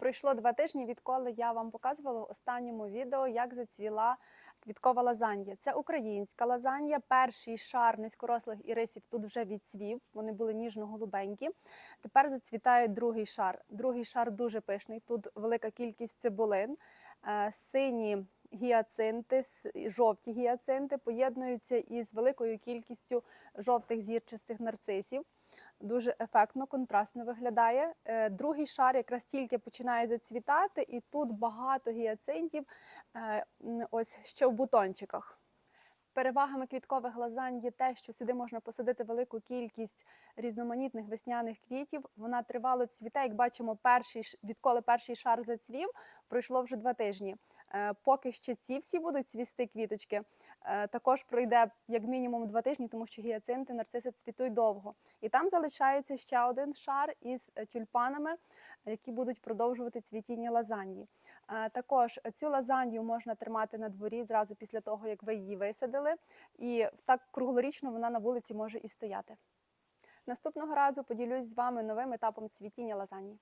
Пройшло два тижні, відколи я вам показувала в останньому відео, як зацвіла квіткова лазанья. Це українська лазанья. Перший шар низькорослих ірисів тут вже відцвів. Вони були ніжно-голубенькі. Тепер зацвітає другий шар. Другий шар дуже пишний. Тут велика кількість цибулин, е, сині гіацинти, жовті гіацинти поєднуються із великою кількістю жовтих зірчастих нарцисів. Дуже ефектно, контрастно виглядає. Е, Другий шар якраз тільки починає зацвітати, і тут багато гіацинтів, е, ось ще в бутончиках. Перевагами квіткових лазань є те, що сюди можна посадити велику кількість різноманітних весняних квітів. Вона тривало цвіте. Як бачимо, перший відколи перший шар зацвів, пройшло вже два тижні. Е, Поки ще ці всі будуть цвісти квіточки, е, також пройде як мінімум два тижні, тому що гіацинти, нарциси цвітуть довго. І там залишається ще один шар із тюльпанами, які будуть продовжувати цвітіння лазаньї. Е, Також цю лазанью можна тримати на дворі зразу після того, як ви її висадили, і так круглорічно вона на вулиці може і стояти. Наступного разу поділюсь з вами новим етапом цвітіння лазаньї.